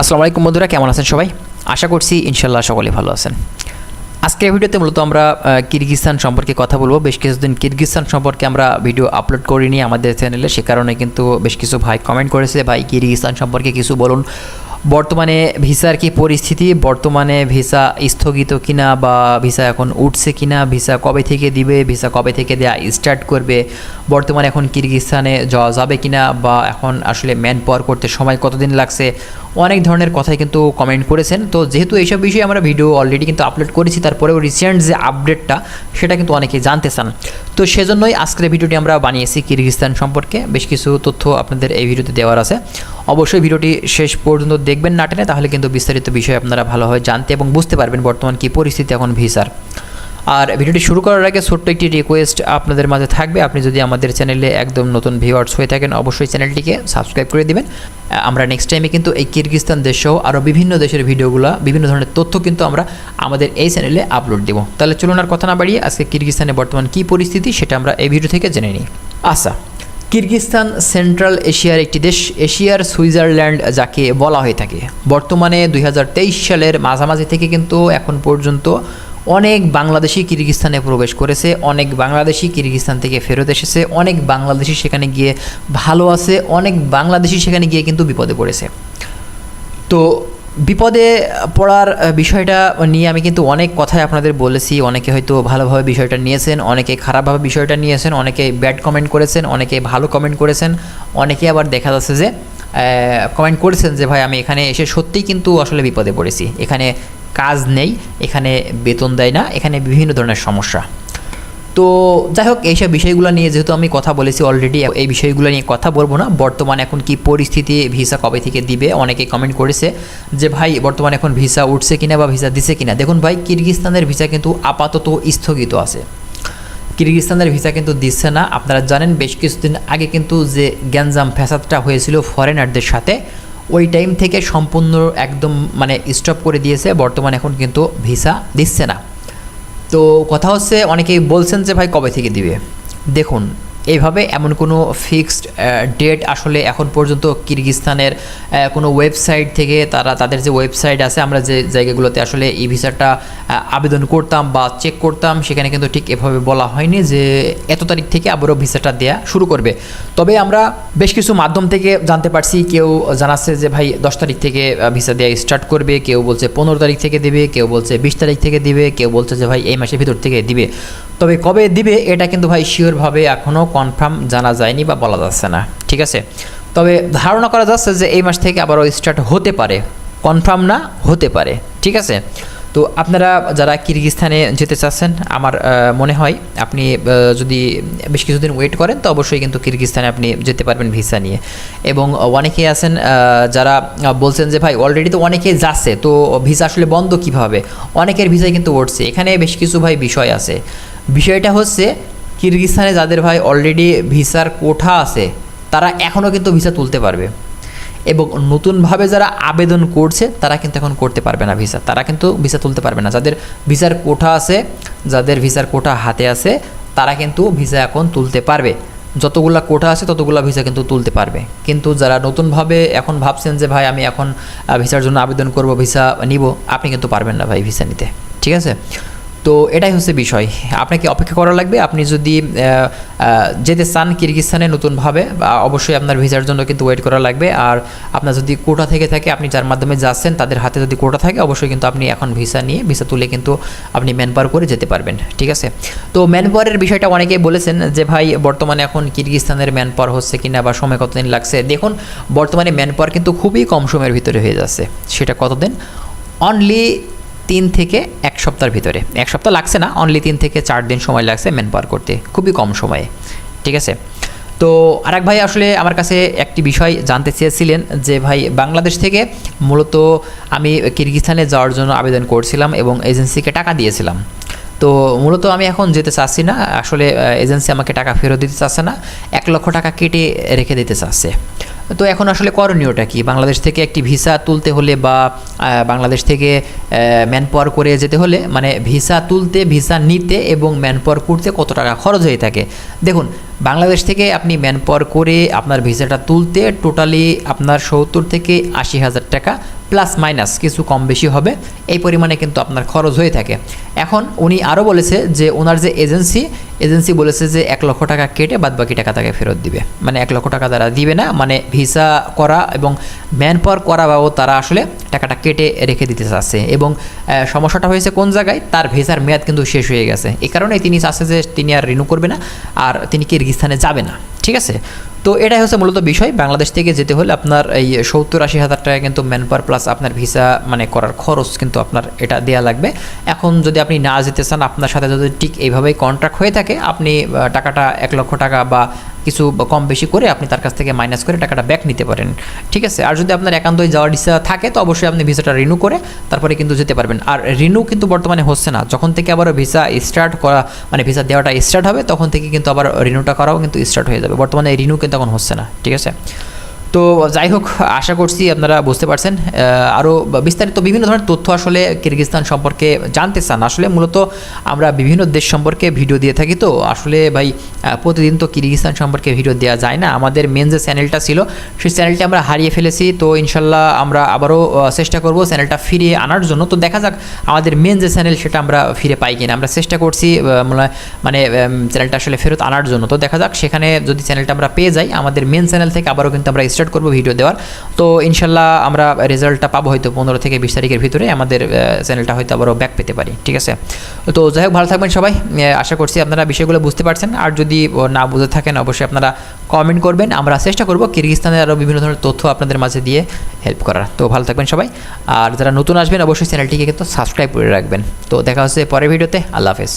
আসসালামু আলাইকুম বন্ধুরা, কেমন আছেন সবাই? আশা করছি ইনশাল্লাহ সকলে ভালো আছেন। আজকের ভিডিওতে মূলত আমরা কিরগিস্তান সম্পর্কে কথা বলব। বেশ কিছুদিন কিরগিজস্তান সম্পর্কে আমরা ভিডিও আপলোড করিনি আমাদের চ্যানেলে সে কারণে কিন্তু বেশ কিছু ভাই কমেন্ট করেছে, ভাই কিরগিজস্তান সম্পর্কে কিছু বলুন। বর্তমানে ভিসার কি পরিস্থিতি? বর্তমানে ভিসা স্থগিত কিনা বা ভিসা এখন উঠছে কিনা? ভিসা কবে থেকে দিবে? ভিসা কবে থেকে দেয়া স্টার্ট করবে? বর্তমানে এখন কিরগিজস্তানে যাওয়া যাবে কিনা বা এখন আসলে ম্যান পাওয়ার করতে সময় কতদিন লাগছে? অনেক ধরনের কথাই কিন্তু কমেন্ট করেছেন। তো যেহেতু এইসব বিষয়ে আমরা ভিডিও অলরেডি কিন্তু আপলোড করেছি, তারপরেও রিসেন্ট যে আপডেটটা সেটা কিন্তু অনেকেই জানতে চান। তো সেজন্যই আজকের ভিডিওটি আমরা বানিয়েছি কিরগিস্তান সম্পর্কে। বেশ কিছু তথ্য আপনাদের এই ভিডিওতে দেওয়ার আছে। অবশ্যই ভিডিওটি শেষ পর্যন্ত দেখবেন না টেনে তাহলে কিন্তু বিস্তারিত বিষয় আপনারা ভালোভাবে জানতে এবং বুঝতে পারবেন বর্তমান কী পরিস্থিতি এখন ভিসার। আর ভিডিওটি শুরু করার আগে ছোট্ট একটি রিকোয়েস্ট আপনাদের মাঝে থাকবে। আপনি যদি আমাদের চ্যানেলে একদম নতুন ভিউয়ার্স হয়ে থাকেন, অবশ্যই চ্যানেলটিকে সাবস্ক্রাইব করে দিবেন। আমরা নেক্সট টাইমে কিন্তু এই কিরগিস্তান দেশসহ আরও বিভিন্ন দেশের ভিডিওগুলো, বিভিন্ন ধরনের তথ্য কিন্তু আমরা আমাদের এই চ্যানেলে আপলোড দেবো। তাহলে চলুন আর কথা না বাড়িয়ে আজকে কিরগিস্তানে বর্তমান কী পরিস্থিতি, সেটা আমরা এই ভিডিও থেকে জেনে নিই। আচ্ছা কিরগিস্তান সেন্ট্রাল এশিয়ার একটি দেশ, এশিয়ার সুইজারল্যান্ড, যাকে বলা হয়ে থাকে। বর্তমানে দুই হাজার তেইশ সালের মাঝামাঝি থেকে কিন্তু এখন পর্যন্ত অনেক বাংলাদেশি কিরগিস্তানে প্রবেশ করেছে, অনেক বাংলাদেশি কিরগিস্তান থেকে ফেরত এসেছে, অনেক বাংলাদেশি সেখানে গিয়ে ভালো আছে, অনেক বাংলাদেশি সেখানে গিয়ে কিন্তু বিপদে পড়েছে। তো বিপদে পড়ার বিষয়টা নিয়ে আমি কিন্তু অনেক কথাই আপনাদের বলেছি। অনেকে হয়তো ভালোভাবে বিষয়টা নিয়েছেন, অনেকে খারাপভাবে বিষয়টা নিয়েছেন, অনেকে ব্যাড কমেন্ট করেছেন, অনেকে ভালো কমেন্ট করেছেন, অনেকে আবার দেখা যাচ্ছে যে কমেন্ট করেছেন যে, ভাই, আমি এখানে এসে সত্যিই কিন্তু আসলে বিপদে পড়েছি। এখানে কাজ নেই, এখানে বেতন দেয় না, এখানে বিভিন্ন ধরনের সমস্যা। তো যাই হোক এইসব বিষয়গুলো নিয়ে যেহেতু আমি কথা বলেছি অলরেডি এই বিষয়গুলো নিয়ে কথা বলব না। বর্তমানে এখন কি পরিস্থিতি ভিসা কবে থেকে দিবে? অনেকে কমেন্ট করেছে যে, ভাই, বর্তমানে এখন ভিসা উঠছে কিনা বা ভিসা দিছে কিনা? দেখুন ভাই কিরগিস্তানের ভিসা কিন্তু আপাতত স্থগিত আছে। কিরগিস্তানের ভিসা কিন্তু দিচ্ছে না। আপনারা জানেন, বেশ কিছুদিন আগে কিন্তু যে গ্যাঞ্জাম ফ্যাসাদটা হয়েছিল ফরেনারদের সাথে, ওই টাইম থেকে সম্পূর্ণ একদম মানে স্টপ করে দিয়েছে। বর্তমানে এখন কিন্তু ভিসা দিচ্ছে না। তো কথা হচ্ছে অনেকেই বলছেন যে ভাই কবে থেকে দিবে? দেখুন এইভাবে এমন কোনো ফিক্সড ডেট আসলে এখন পর্যন্ত কিরগিস্তানের কোনো ওয়েবসাইট থেকে তারা তাদের যে ওয়েবসাইট আছে, আমরা যে জায়গাগুলোতে আসলে এই ভিসাটা আবেদন করতাম বা চেক করতাম, সেখানে কিন্তু ঠিক এভাবে বলা হয়নি যে এত তারিখ থেকে আবারও ভিসাটা দেয়া শুরু করবে। তবে আমরা বেশ কিছু মাধ্যম থেকে জানতে পারছি, কেউ জানাচ্ছে যে ভাই দশ তারিখ থেকে ভিসা দেওয়া স্টার্ট করবে, কেউ বলছে পনেরো তারিখ থেকে দেবে, কেউ বলছে বিশ তারিখ থেকে দিবে, কেউ বলছে যে ভাই এই মাসের ভিতর থেকে দিবে। তবে কবে দিবে এটা কিন্তু ভাই শিওরভাবে এখনও কনফার্ম জানা যায়নি বা বলা যাচ্ছে না, ঠিক আছে? তবে ধারণা করা যাচ্ছে যে এই মাস থেকে আবারও স্টার্ট হতে পারে কনফার্ম না, হতে পারে, ঠিক আছে? তো আপনারা যারা কিরগিস্তানে যেতে চাচ্ছেন, আমার মনে হয় আপনি যদি বেশ কিছুদিন ওয়েট করেন, তো অবশ্যই কিন্তু কিরগিস্তানে আপনি যেতে পারবেন ভিসা নিয়ে। এবং অনেকেই আছেন যারা বলছেন যে ভাই অলরেডি তো অনেকেই যাচ্ছে, তো ভিসা আসলে বন্ধ কীভাবে? অনেকের ভিসাই কিন্তু উঠছে। এখানে বেশ কিছু ভাই বিষয় আছে। বিষয়টা হচ্ছে কিরগিস্তানে যাদের ভাই অলরেডি ভিসার কোঠা আছে, তারা এখনও কিন্তু ভিসা তুলতে পারবে। এবং নতুনভাবে যারা আবেদন করছে, তারা কিন্তু এখন করতে পারবে না ভিসা। তারা কিন্তু ভিসা তুলতে পারবে না। যাদের ভিসার কোঠা আছে, যাদের ভিসার কোঠা হাতে আছে, তারা কিন্তু ভিসা এখন তুলতে পারবে। যতগুলা কোঠা আছে, ততগুলা ভিসা কিন্তু তুলতে পারবে। কিন্তু যারা নতুনভাবে এখন ভাবছেন যে, ভাই, আমি এখন ভিসার জন্য আবেদন করব, ভিসা নিব, আপনি কিন্তু পারবেন না ভাই ভিসা নিতে। ঠিক আছে? তো এটাই হচ্ছে বিষয়। আপনাকে অপেক্ষা করা লাগবে, আপনি যদি যেতে চান কিরগিস্তানে নতুনভাবে অবশ্যই আপনার ভিসার জন্য কিন্তু ওয়েট করা লাগবে। আর আপনার যদি কোটা থেকে থাকে, আপনি যার মাধ্যমে যাচ্ছেন, তাদের হাতে যদি কোটা থাকে, অবশ্যই কিন্তু আপনি এখন ভিসা নিয়ে, ভিসা তুলে কিন্তু আপনি ম্যান করে যেতে পারবেন, ঠিক আছে? তো ম্যান পাওয়ারের বিষয়টা অনেকেই বলেছেন যে, ভাই, বর্তমানে এখন কিরগিস্তানের ম্যান পাওয়ার হচ্ছে কিনা, বা সময় কতদিন লাগছে? দেখুন, বর্তমানে ম্যান পাওয়ার কিন্তু খুবই কম সময়ের ভিতরে হয়ে যাচ্ছে, সেটা কতদিন? অনলি তিন থেকে এক সপ্তাহের ভিতরে। এক সপ্তাহ লাগছে না অনলি তিন থেকে চার দিন সময় লাগছে ম্যান পাওয়ার করতে, খুবই কম সময়ে। ঠিক আছে? তো আরেক ভাই আসলে আমার কাছে একটি বিষয় জানতে চেয়েছিলেন যে, ভাই, বাংলাদেশ থেকে মূলত আমি কিরগিস্তানে যাওয়ার জন্য আবেদন করছিলাম এবং এজেন্সিকে টাকা দিয়েছিলাম। তো মূলত আমি এখন যেতে চাচ্ছি না, আসলে এজেন্সি আমাকে টাকা ফেরত দিতে চাচ্ছে না, এক লক্ষ টাকা কেটে রেখে দিতে চাচ্ছে। তো এখন আসলে করণীয়টা কি? বাংলাদেশ থেকে একটি ভিসা তুলতে হলে বা বাংলাদেশ থেকে ম্যান পাওয়ার করে যেতে হলে মানে ভিসা তুলতে, ভিসা নিতে এবং ম্যান পাওয়ার করতে কত টাকা খরচ হয়ে থাকে? দেখুন বাংলাদেশ থেকে আপনি ম্যান পাওয়ার করে আপনার ভিসাটা তুলতে টোটালি আপনার সত্তর থেকে আশি হাজার টাকা প্লাস মাইনাস কিছু কম বেশি হবে। এই পরিমাণে কিন্তু আপনার খরচ হয়ে থাকে। এখন উনি আরও বলেছে যে ওনার যে এজেন্সি এজেন্সি বলেছে যে এক লক্ষ টাকা কেটে বাদ বাকি টাকা তাকে ফেরত দিবে। মানে এক লক্ষ টাকা তারা দিবে না মানে ভিসা করা এবং ম্যান পাওয়ার করা বাবদ তারা আসলে টাকাটা কেটে রেখে দিতে চাচ্ছে। এবং সমস্যাটা হয়েছে কোন জায়গায়? তার ভিসার মেয়াদ কিন্তু শেষ হয়ে গেছে। এই কারণে তিনি চাচ্ছে যে তিনি আর রিনিউ করবে না, আর তিনি কিরগিস্তানে যাবে না। ঠিক আছে? তো এটাই হচ্ছে মূলত বিষয়। বাংলাদেশ থেকে যেতে হলে আপনার এই সত্তর আশি হাজার টাকা কিন্তু ম্যান পাওয়ার প্লাস আপনার ভিসা মানে করার খরচ কিন্তু আপনার এটা দেয়া লাগবে। এখন যদি আপনি না যেতে চান, আপনার সাথে যদি ঠিক এইভাবেই কন্ট্রাক্ট হয়ে থাকে, আপনি টাকাটা এক লক্ষ টাকা বা কিছু কম বেশি করে আপনি তার কাছ থেকে মাইনাস করে টাকাটা ব্যাক নিতে পারেন। ঠিক আছে? আর যদি আপনার একান্তই যাওয়ার ইচ্ছা থাকে, তো অবশ্যই আপনি ভিসাটা রিনিউ করে তারপরে কিন্তু যেতে পারবেন। আর রিনিউ কিন্তু বর্তমানে হচ্ছে না। যখন থেকে আবার ভিসা স্টার্ট করা মানে ভিসা দেওয়াটা স্টার্ট হবে, তখন থেকে কিন্তু আবার রিনিউটা করাও কিন্তু স্টার্ট হয়ে যাবে। বর্তমানে রিনিউ কিন্তু এখন হচ্ছে না। ঠিক আছে? তো যাই হোক, আশা করছি আপনারা বুঝতে পারছেন। আরও বিস্তারিত বিভিন্ন ধরনের তথ্য আসলে কিরগিস্তান সম্পর্কে জানতে চান। আসলে মূলত আমরা বিভিন্ন দেশ সম্পর্কে ভিডিও দিয়ে থাকি তো। আসলে ভাই প্রতিদিন তো কিরগিস্তান সম্পর্কে ভিডিও দেওয়া যায় না। আমাদের মেন যে চ্যানেলটা ছিল, সেই চ্যানেলটি আমরা হারিয়ে ফেলেছি। তো ইনশাল্লাহ আমরা আবারও চেষ্টা করব চ্যানেলটা ফিরিয়ে আনার জন্য। তো দেখা যাক আমাদের মেন যে চ্যানেল সেটা আমরা ফিরে পাই কিনা। আমরা চেষ্টা করছি মনে চ্যানেলটা আসলে ফেরত আনার জন্য। তো দেখা যাক, সেখানে যদি চ্যানেলটা আমরা পেয়ে যাই, আমাদের মেন চ্যানেল থেকে আবারও কিন্তু আমরা করব ভিডিও দেওয়ার। তো ইনশাল্লাহ আমরা রেজাল্টটা পাবো হয়তো পনেরো থেকে বিশ তারিখের ভিতরে, আমাদের চ্যানেলটা হয়তো আবারও ব্যাক পেতে পারি, ঠিক আছে? তো যাই হোক, ভালো থাকবেন সবাই। আশা করছি আপনারা বিষয়গুলো বুঝতে পারছেন। আর যদি না বুঝে থাকেন, অবশ্যই আপনারা কমেন্ট করবেন। আমরা চেষ্টা করব কিরগিস্তানের আরও বিভিন্ন ধরনের তথ্য আপনাদের মাঝে দিয়ে হেল্প করার। তো ভালো থাকবেন সবাই। আর যারা নতুন আসবেন, অবশ্যই চ্যানেলটিকে কিন্তু সাবস্ক্রাইব করে রাখবেন। তো দেখা হচ্ছে পরের ভিডিওতে আল্লাহ হাফেজ।